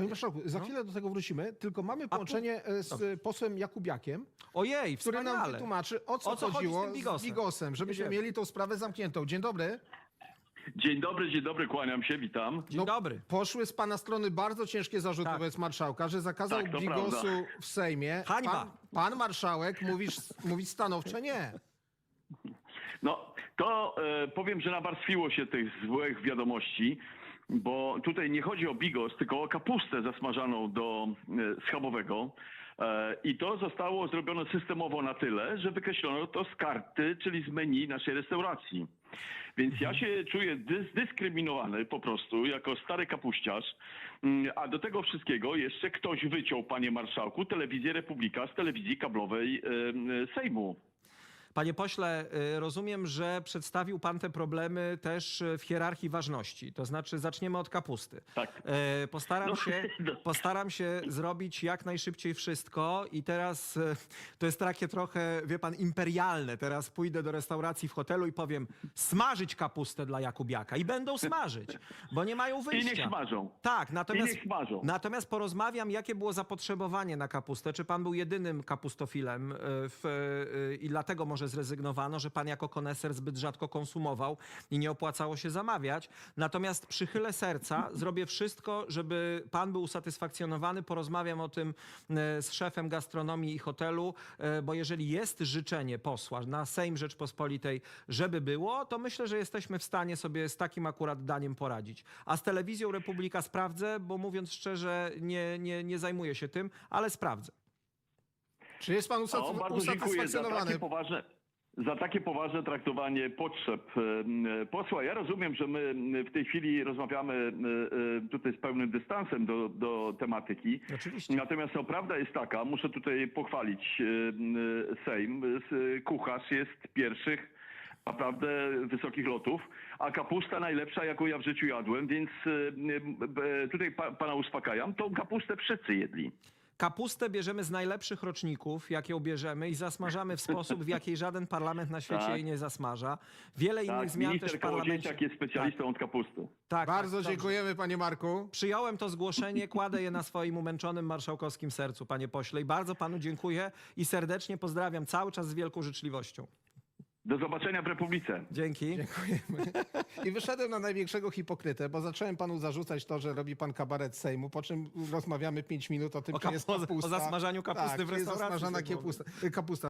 Panie marszałku, za chwilę do tego wrócimy, tylko mamy połączenie e, z posłem Jakubiakiem, Ojej, który nam wspaniale. wytłumaczy, o co, O co chodzi z chodziło tym z bigosem? bigosem, żebyśmy Jedziemy. mieli tą sprawę zamkniętą. Dzień dobry. Dzień dobry, dzień dobry, kłaniam się, witam. Dzień dobry. Poszły z pana strony bardzo ciężkie zarzuty Tak. wobec marszałka, że zakazał Tak, to bigosu prawda. w Sejmie. Hańba. Pan, pan marszałek mówi, mówi stanowcze nie. No, to e, powiem, że nawarstwiło się tych złych wiadomości, bo tutaj nie chodzi o bigos, tylko o kapustę zasmażaną do e, schabowego. E, I to zostało zrobione systemowo na tyle, że wykreślono to z karty, czyli z menu naszej restauracji. Więc ja się czuję dys- dyskryminowany po prostu jako stary kapuściarz, Mm, a do tego wszystkiego jeszcze ktoś wyciął, panie marszałku, telewizję Republika z telewizji kablowej Sejmu. Panie pośle, y, rozumiem, że przedstawił pan te problemy też y, w hierarchii ważności. To znaczy, zaczniemy od kapusty. Tak. E, Postaram, No, się, no. postaram się zrobić jak najszybciej wszystko i teraz to jest takie trochę, wie pan, imperialne. Teraz pójdę do restauracji w hotelu i powiem smażyć kapustę dla Jakubiaka i będą smażyć, bo nie mają I wyjścia. niech smażą. Tak, natomiast, smażą. natomiast porozmawiam, jakie było zapotrzebowanie na kapustę. Czy pan był jedynym kapustofilem w, i dlatego może zrezygnowano, że pan jako koneser zbyt rzadko konsumował i nie opłacało się zamawiać. Natomiast przychylę serca, zrobię wszystko, żeby pan był usatysfakcjonowany. Porozmawiam o tym e, z szefem gastronomii i hotelu, e, bo jeżeli jest życzenie posła na Sejm Rzeczpospolitej, żeby było, to myślę, że jesteśmy w stanie sobie z takim akurat daniem poradzić. A z telewizją Republika sprawdzę, bo mówiąc szczerze, nie, nie, nie zajmuję się tym, ale sprawdzę. Czy jest pan O, usat- bardzo dziękuję za usatysfakcjonowany? takie poważne, za takie poważne traktowanie potrzeb e, posła. Ja rozumiem, że my w tej chwili rozmawiamy e, e, tutaj z pełnym dystansem do, do tematyki. Oczywiście. Natomiast no, prawda jest taka, muszę tutaj pochwalić e, e, Sejm. S- Kucharz jest pierwszych naprawdę wysokich lotów, a kapusta najlepsza, jaką ja w życiu jadłem, więc e, e, tutaj pa, pana uspokajam, tą kapustę wszyscy jedli. Kapustę bierzemy z najlepszych roczników, jakie bierzemy i zasmażamy w sposób, w jaki żaden parlament na świecie Tak. jej nie zasmaża. Wiele innych Tak, zmian też w parlamencie. Jest specjalistą od kapusty. Tak, Bardzo tak, dziękujemy panie Marku. Przyjąłem to zgłoszenie, kładę je na swoim umęczonym marszałkowskim sercu, panie pośle. I bardzo panu dziękuję i serdecznie pozdrawiam cały czas z wielką życzliwością. Do zobaczenia w Republice. Dzięki. Dziękujemy. I wyszedłem na największego hipokrytę, bo zacząłem panu zarzucać to, że robi pan kabaret Sejmu, po czym rozmawiamy 5 minut o tym, O czy jest kapu- o kapusta. zasmażaniu kapusty tak, w czy jest restauracji zasmażana kapusta. kapusta.